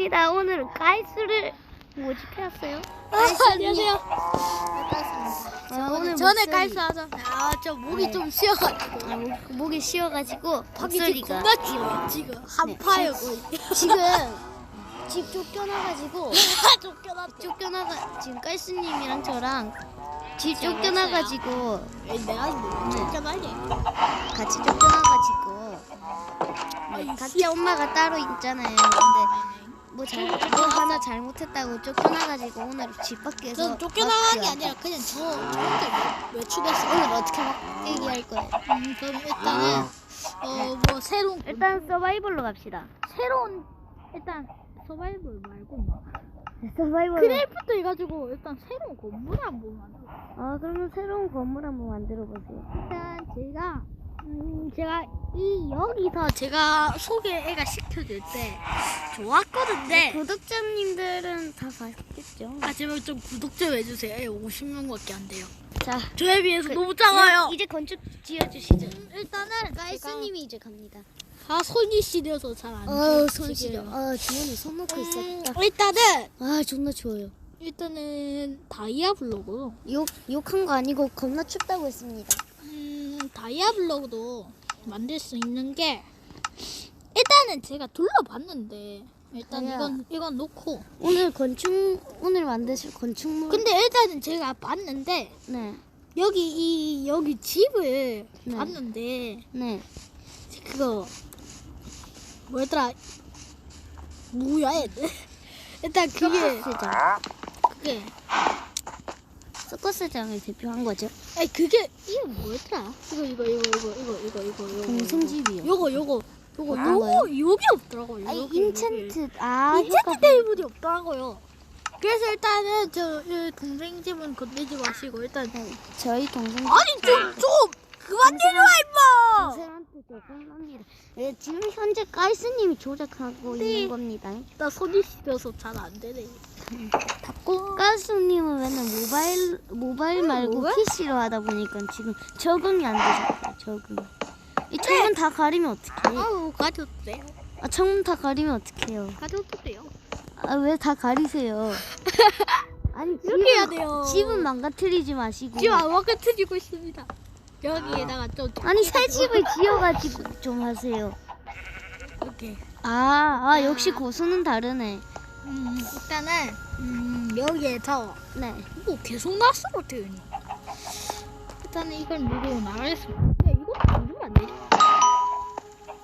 반갑습니다. 오늘은 가이스를 모집해왔어요. 안녕하세요. 아, 오늘 전에 목소리- 하자. 아, 저 목이 네. 좀 쉬어가지고. 아, 목, 목이 쉬어가지고 목소리가 겁나. 지금 한파요 거의. 지금 집 쫓겨나가지고 쫓겨났죠. 쫓겨나가 지금 깔스님이랑 저랑 집 쫓겨나가지고 에이, 내가 뭐 쫓겨나게. 같이 쫓겨나가지고 각자 엄마가 따로 있잖아요. 근데 뭐 잘못 뭐 하나 잘못했다고 쫓겨나가지고 오늘 집 밖에서 전 쫓겨나간 게막 아니라 그냥 저 저한테 외출했어요. 오늘 어떻게 막 얘기할 거예요? 음, 그럼 일단은 어 뭐 새로운 일단 서바이벌로 갑시다. 새로운 일단 서바이벌 말고 뭐 서바이벌. 크래프트 해가지고 일단 새로운 건물 한번 만들어. 아 그러면 새로운 건물 한번 만들어 보세요. 일단 제가 음 제가 이 여기서 제가 소개가 시켜줄 때 좋았거든요. 구독자님들은 다 봤겠죠. 아 제발 좀 구독 좀 해주세요. 50명밖에 안 돼요. 자, 저에 비해서 그- 너무 작아요. 이제 건축 지어주시죠. 음, 일단은 가이스님이 이제 갑니다. 아 손이 시려서 잘 안. 어. 손 시려. 아, 주머니 손 넣고 음, 있었다. 일단은 아, 존나 추워요. 일단은 다이아 블로그. 욕 욕한 거 아니고 겁나 춥다고 했습니다. 음 다이아 블로그도 만들 수 있는 게 일단은 제가 둘러봤는데 일단 다이아. 이건 이건 놓고 오늘 건축 오늘 만드실 건축물. 근데 일단은 제가 봤는데 네, 여기 이 여기 집을 네. 봤는데 네. 그거 뭐였더라 뭐야 일단 그게 서커스장. 그게 서커스장을 대표한 거죠. 아니 그게 이거 뭐였더라 이거 이거 이거 이거 이거 이거 이거 이거 동생 집이요. 요거 요거 요거 아, 요거 여기 없더라고요 아, 여기, 인챈트. 아, 여기. 인챈트 효과- 테이블이 없더라고요 그래서 일단은 저이 동생 집은 건들지 마시고 일단 네, 저희 동생. 아니 좀좀 그만 내려와 임마 동생한테. 네, 지금 현재 가이스님이 조작하고 네. 있는 겁니다. 나 손이 시려서 잘 안 되네 닫고 가이스님은 맨날 모바일 모바일 말고 뭐가? PC로 하다 보니까 지금 적응이 안 되셨어요. 적응. 이 창문 다 가리면 어떡해? 아우 가져도 돼요 아 창문 다 가리면 어떡해요? 가져도 돼요 아 왜 다 가리세요? 아니 이렇게 해야 집은, 돼요 집은 망가뜨리지 마시고. 지금 아마가 트리고 있습니다 여기에다가 좀 아니 새 집을 지어가지고 좀 하세요. 이렇게 아, 아 역시 고수는 다르네. 음 일단은 음 여기에서 네. 뭐 계속 났어 어떻게 일단은 이걸 누르고 나가겠습니다 야 이거 누르면 안 되지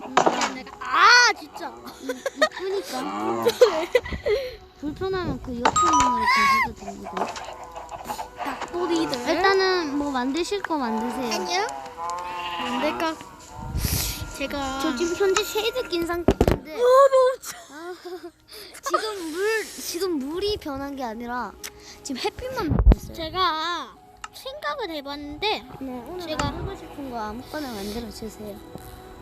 음, 내가 아 진짜 이쁘니까. 불편하면 그 있는 걸 가셔도 됩니다. 닭도리들 일단은 뭐 만드실 거 만드세요. 안녕 안 될까 제가 저 지금 현재 쉐이드 낀 상태인데 어, 너무. 아, 지금 물 지금 물이 변한 게 아니라 지금 햇빛만 있어요. 제가 생각을 해봤는데 네, 오늘 제가- 만들고 싶은 거 아무거나 만들어 주세요.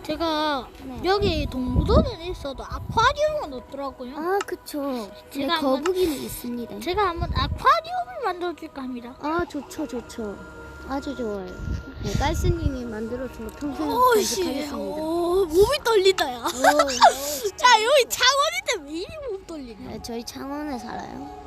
제가 네. 여기 동물원은 있어도 아쿠아리움은 없더라고요 아, 그쵸. 네, 제가 한번- 거북이는 있습니다. 제가 한번 아쿠아리움을 만들어줄까 합니다 아, 좋죠, 좋죠. 아주 좋아요. 네, 깔스님이 만들어준 거 평생 간직하겠습니다. 오, 몸이 떨린다 야 오, 자 여기 창원 인데 왜 이리 몸 떨리냐 네, 저희 창원에 살아요.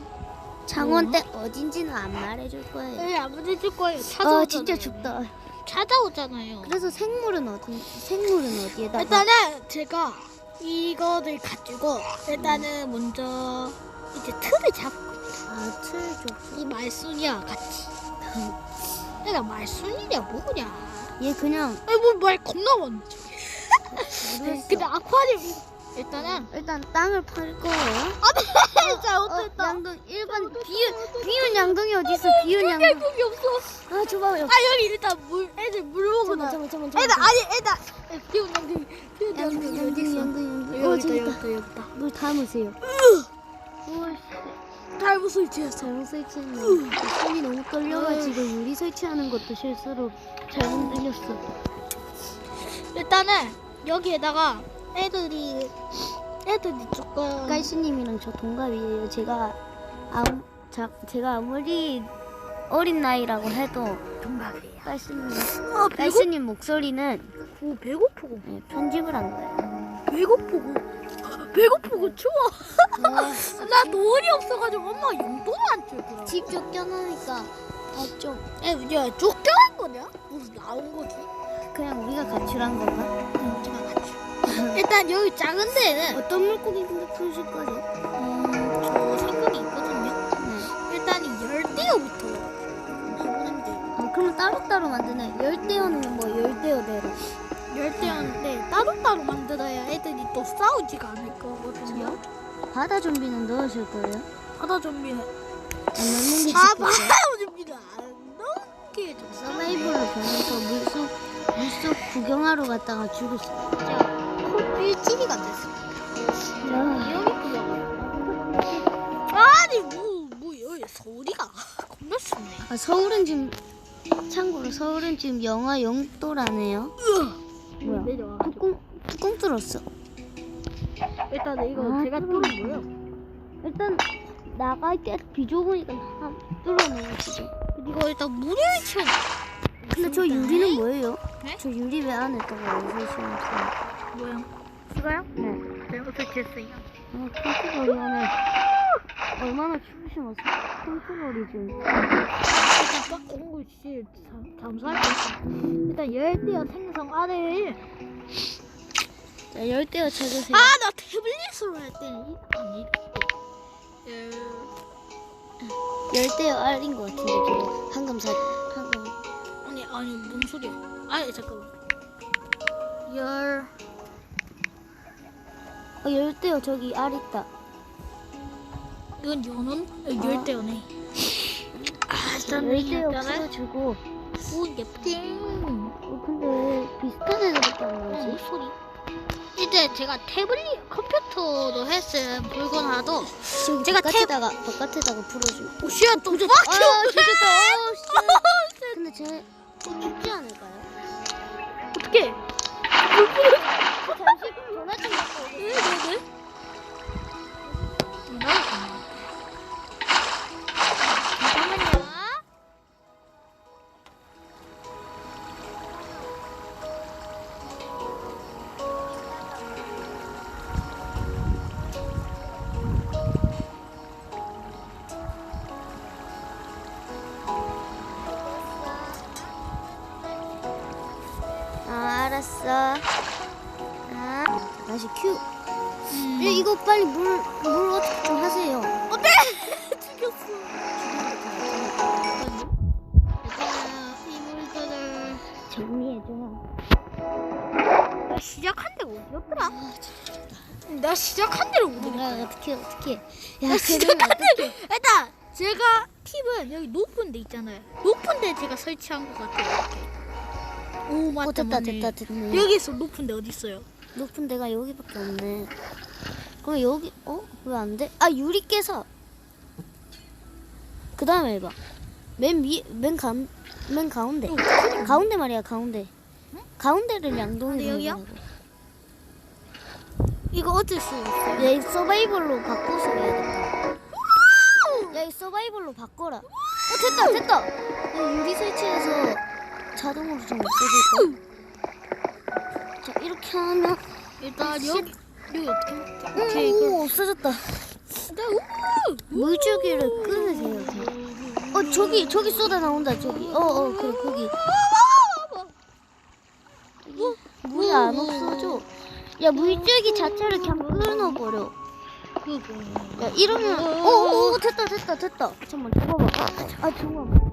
창원 댁 어딘지는 안 말해줄 거예요. 네, 안 보내줄 거예요 찾아오잖아요 아, 진짜 춥다. 찾아오잖아요 그래서 생물은 어디? 생물은 어디에다가? 일단은 제가 이거를 가지고 일단은 먼저 이제 틀을 잡고 아, 틀 좋죠. 이 말순이야 같이 내가 말순이냐 뭐냐 얘 그냥 아이 뭐말 겁나 많네 모르겠어. 근데 아쿠아리움 일단은 일단 땅을 팔 거예요. 잘 어, 못했다 양동 일반 비운 비운 양동이 어디 있어? 비운 양동. 결국이 없어 아, 줘봐요. 아 여기 일단 물 애들 물 먹으나 잠깐만, 잠깐만, 잠깐만. 애들 아니 애들 비운 양동이 비운 양동, 양동이 어디 양동이, 있어 양동이, 양동이. 여기 어, 저기 있다. 있다 여기 있다 물 담으세요. 잘못 설치했어 잘못 설치했네. 손이 너무 떨려가지고 유리 설치하는 것도 실수로 잘못 늘렸어. 일단은 여기에다가 애들이 애들이 조금 깔씨님이랑 저 동갑이에요. 제가 아무 자, 제가 아무리 어린 나이라고 해도 동갑이에요. 깔씨님 아, 깔씨님 목소리는 오, 배고프고 예, 편집을 한 거예요. 배고프고 배고프고 추워. 아. 나 돈이 없어가지고 엄마 용돈 안 주고 직접 껴놓으니까 아, 좀 애 우리야 쫓겨난 거냐? 무슨 나온 거지? 그냥 우리가 가출한 건가? 잠깐만. 일단 여기 작은 데는 어떤 물고기 근데 푸실 거죠? 음, 저 생각이 있거든요. 네. 일단 이 열대어부터 해보는 게 아, 그럼 따로따로 만드네. 열대어는 뭐 열대어대로. 열대어인데 따로따로 만들어야 애들이 또 싸우지가 않을 거거든요. 바다 좀비는 넣으실 거예요? 바다 좀비는 안 넣는 게아 좋겠죠? 바다 좀비는 안 넣게 좀 서바이벌로 변해서 물속 물속 구경하러 갔다가 있 죠. 콧빌지기가 됐어. 야, 여기 아니 뭐 뭐 여기 소리가 겁나 쉽네. 아, 서울은 지금 참고로 서울은 지금 영하 0도라네요. 뭐야? 내려와. 뚜껑 뚜껑 뚫었어. 일단 이거 아, 제가. 뚫은 거예요. 일단 나갈 때 비좁으니까 한 뚫어내요 지금. 이거 일단 물을 채워. 근데 저 유리는 뭐예요? 네? 저 유리 왜 안 했다고 요새 뭐야? 이거요? 네. 잘못 설치했어요. 아, 컨트롤이 안에 얼마나 추우시면서 컨트롤이 좀. 일단 오 씨, 잠수할 수 있어. 일단 열대어 생성 아래. 자, 열대어 찾으세요. 아, 나 태블릿으로 할 때는 이 아니. 열. 열대어 알인 것 같은데 저 황금 사 황금. 아니 아니 뭔 소리야? 아니 잠깐만. 열. 어, 열대어 저기 알 있다. 이건 연원? 어, 열대어네. 아, 일단 열대어 일단은 풀어주고. 오 예쁘ting. 어, 근데 비슷한 애들밖에 안 어, 나오지. 소리. 이제 제가 태블릿 컴퓨터로 했을 물건 하나도 저기 제가 바깥에다가 바깥에다가 풀어주고. 오시야 또 아, 빡쳐. 죽였다. 어, 씨. 근데 쟤또 죽지 않을까요? 어떻게? 알았어. 아, 다시 큐. 음. 야, 이거 빨리 물, 물 어떻게 좀 하세요. 어때? 죽였어. 일단은 이 물건을 정리해줘요. 나 시작한 데가 어디였더라? 나 시작한 데를 모르겠어. 야, 어떻게, 어떻게. 야, 나 시작한. 데 일단 제가 팁은 여기 높은 데 있잖아요. 높은 데 제가 설치한 것 같아요. 이렇게. 오 맞다 어, 됐다, 맞네. 됐다, 됐네. 여기서 높은 데 어디 있어요? 높은 데가 여기밖에 없네. 그럼 여기, 어? 왜 안 돼? 아, 유리 깨서. 그 다음에 해봐. 맨 위, 맨 가, 맨 가운데. 가운데 말이야, 가운데. 가운데를 양동이 네, 여기요? 이거 어쩔 수. 야, 이 서바이벌로 바꿔서 해야겠다. 야, 이 서바이벌로 바꿔라. 어, 됐다, 됐다. 야, 유리 설치해서 자동으로 좀 없어질 거야. 자, 이렇게 하면. 일단 여기 여기 어떻게? 오, 오케이 그. 오, 없어졌다. 물줄기를 끊으세요. 그냥. 어, 저기, 저기 쏟아 나온다, 저기. 어, 어, 그래, 거기. 물이 안 없어져. 야, 물줄기 자체를 그냥 끊어버려. 야, 이러면, 오, 오, 오, 됐다, 됐다, 됐다. 잠깐만, 줘봐봐. 아, 잠깐만.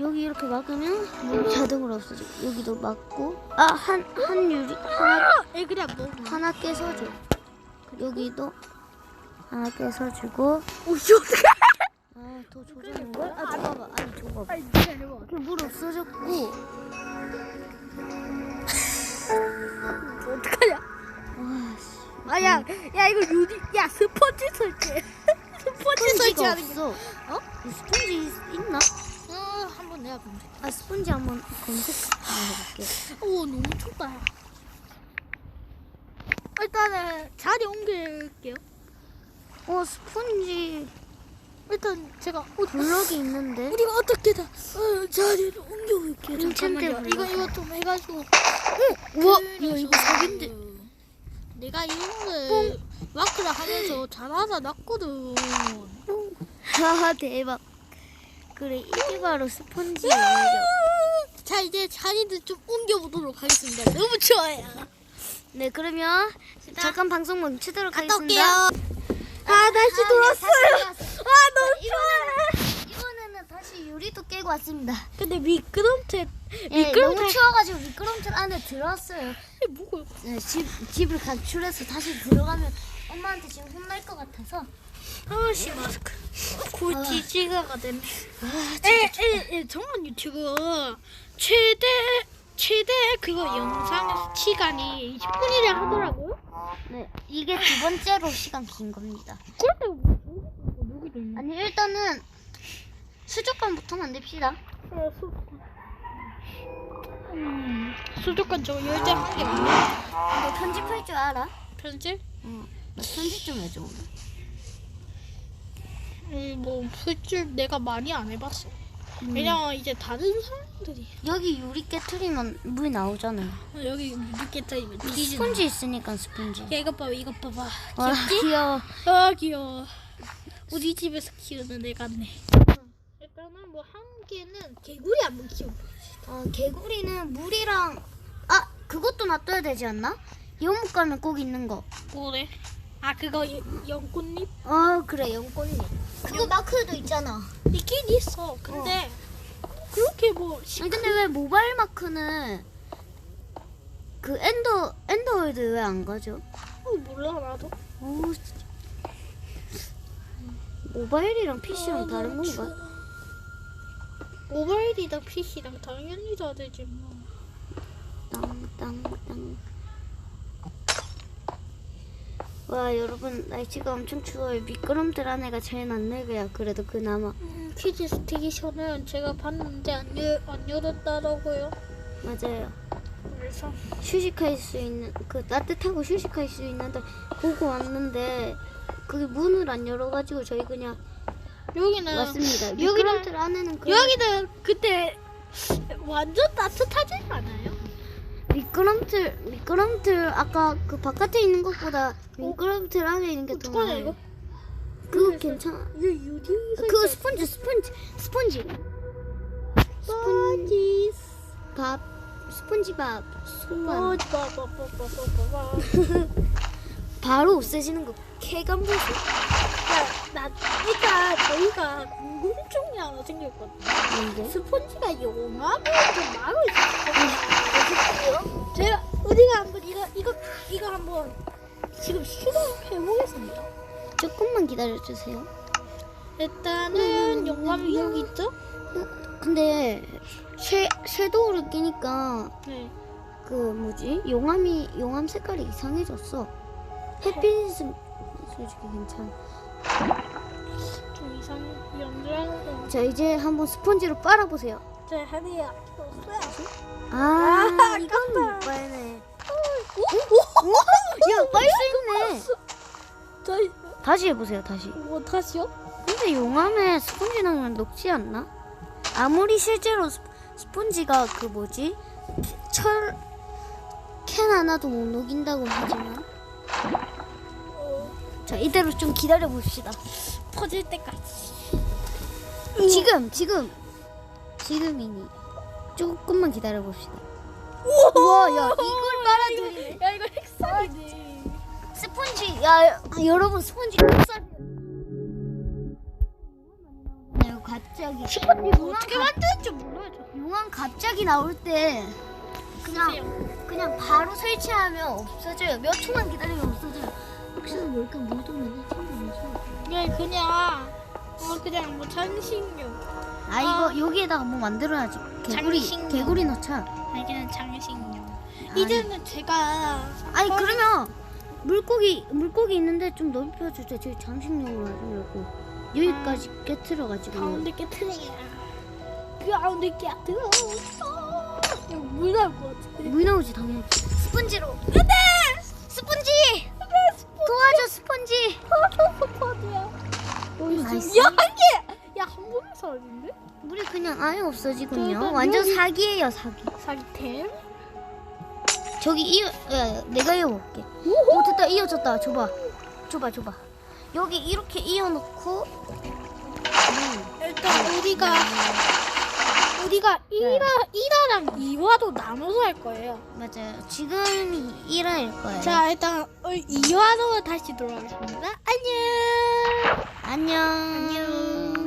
여기 이렇게 막으면 물이 자동으로 없어져. 여기도 막고. 아, 한, 한 유리, 하나, 애 그냥 뭐? 하나 깨서 줘. 여기도 하나 깨서 주고. 오씨 어떻게? 아, 더 조져는 걸? 아, 줘봐봐. 아니, 줘봐봐. 아니 물 없어졌고. 어떡하냐? 와, 씨. 아야 야 이거 유리 야 스펀지 설치. 스펀지 스펀지가 설치하는 게. 없어. 어? 이 스펀지 있나? 어 한번 내가 돼. 아, 스펀지 한번 검색 해볼게. 오 너무 춥다. 일단은 자리 옮길게요. 어, 스펀지 일단 제가 어, 블럭이 있는데. 우리가 어떻게 다 어, 자리를 옮겨볼게요. 잠깐만요. 이거 블럭. 이거 좀 해가지고. 우와, 이거, 이거 사기인데. 내가 이거를 마크를 하면서 잘하다 놨거든. 아 대박. 그래 이게 바로 스펀지예요. 자 이제 자리를 좀 옮겨보도록 하겠습니다. 너무 좋아요. 네 그러면 잠깐 방송 멈추도록 갔다 하겠습니다. 올게요. 아 다시 돌았어요. 아 너무 이번에는 이번에는 다시 유리도 깨고 왔습니다. 근데 미끄럼틀 예, 미끄럼틀 너무 추워가지고 미끄럼틀 안에 들어왔어요. 뭐고? 네, 집 집을 가출해서 다시 들어가면 엄마한테 지금 혼날 것 같아서. 아씨 마스크. 찌가가 됐네. 아, 에에에 정말 유튜브 최대 최대 그거 영상 시간이 20분이라 하더라고요. 네 이게 두 번째로 시간 긴 겁니다. 그런데 뭐 여기도 있네. 아니 일단은 수족관부터 만듭시다. 어, 수... 음, 수족관 저거 열쇠 한개 없네. 너 편집할 줄 알아? 편집? 응. 나 편집 좀 해줘. 오늘. 음, 뭐술줄 내가 많이 안 해봤어. 음. 왜냐면 이제 다른 사람들이 여기 유리 깨트리면 물 나오잖아요. 어, 여기 늦게 타이면 뒤지는. 스펀지 있으니까 스펀지. 야 이것 봐봐 이것 봐봐. 와 귀엽지? 귀여워. 아 귀여워. 우리 집에서 키우는 애 같네. 일단은 뭐 한 개는 개구리 한번 키워. 어, 개구리는 물이랑 아 그것도 놔둬야 되지 않나? 연못 가면 꼭 있는 거. 뭐래? 아 그거 여- 연꽃잎 어 그래 연꽃잎. 그거 마크도 있잖아. 있긴 있어. 근데 그렇게 뭐 시... 아니 근데 왜 모바일 마크는 그 엔더 엔더월드 왜 안 가죠? 어, 몰라 나도. 오, 진짜. 모바일이랑 PC랑 다른 건가? 모바일이랑 PC랑 당연히 다르지 뭐. 땅땅땅. 와 여러분 날씨가 엄청 추워요. 미끄럼틀 안에가 제일 낫네요. 그래도 그나마 음, 퀴즈 스테이션은 제가 봤는데 안, 열, 안 열었다라고요. 맞아요. 그래서 휴식할 수 있는 그 따뜻하고 휴식할 수 있는데 보고 왔는데 그게 문을 안 열어가지고 저희 그냥 여기는 왔습니다. 미끄럼틀 안에는 그 여기는 그때 완전 따뜻하지 않아요? 미끄럼틀 미끄럼틀 아까 그 바깥에 있는 것보다 미끄럼틀 안에 있는 게 더 어떡하냐 나아요. 이거? 그거 괜찮아. 이거 유리 그거 스펀지 스펀지 스펀지 스펀지 밥 스펀지 밥 소만 스펀지 빠빠빠빠빠빠 바로 없애지는 거 쾌감 보소. 나 일단 저희가 궁금증이 하나 생겼거든요. 뭔데? 스펀지가 용암을 좀수 있거든요. 제가 우리가 한번 이거 이거 한번 지금 시도해 보겠습니다. 조금만 기다려 주세요. 일단은 용암이 여기 있죠? 근데 섀 섀도우를 끼니까 네. 그 뭐지 용암이 용암 색깔이 이상해졌어. 햇빛은 솔직히 괜찮아. 좀 이상 연주하는 자 이제 한번 스펀지로 빨아보세요. 제또 써야지. 아, 이건 못 빨네. 야, 빨수 있네. 저희 다시 해보세요, 다시. 뭐 다시요? 근데 용암에 스펀지 넣으면 녹지 않나? 아무리 실제로 스, 스펀지가 그 뭐지? 철, 캔 하나도 못 녹인다고 하지만. 어, 자, 이대로 좀 기다려 봅시다. 퍼질 때까지. 지금, 지금. 지금이니. 조금만 기다려 봅시다. 우와, 야, 이걸 빨아들이네. 야 이거 핵살이지. 스펀지, 야, 여러분, 스펀지 흑살. 네, 갑자기. 스펀지 용암 어떻게 갑- 만드는지 몰라요. 저. 용암 갑자기 나올 때 그냥. 그냥 바로 설치하면 없어져요. 몇 초만 기다리면 없어져요. 혹시나 모르니까 물도 많이 챙겨야죠. 그냥 그냥 어 그냥 뭐 장식용. 아 이거 여기에다가 뭐 만들어야지. 개구리 장식용. 개구리 넣자. 장식용. 아니. 이제는 제가 아니 어, 그러면 물고기 물고기 있는데 좀 넓혀주자. 저희 장식용으로 하지 말고 여기까지 깨트려 가지고. 가운데 깨트려. 가운데 깨트려. 이거 물 나올 것 같아. 물 나오지 당연히. 스펀지로. 안돼. 스펀지. 도와줘 스펀지. 나이스. 야한 개. 야한 번에 사라진데? 물이 그냥 아예 없어지군요. 저희가 완전 여기- 사기예요 사기. 사기템. 저기 이어 야, 내가 이어볼게 오 됐다 이어졌다 줘봐 줘봐 줘봐 여기 이렇게 이어놓고 일단 우리가 우리가 1화, 1화랑 2화도 나눠서 할 거예요. 맞아요 지금이 1화일 거예요 자, 일단 2화로 다시 돌아가겠습니다. 안녕. 안녕 안녕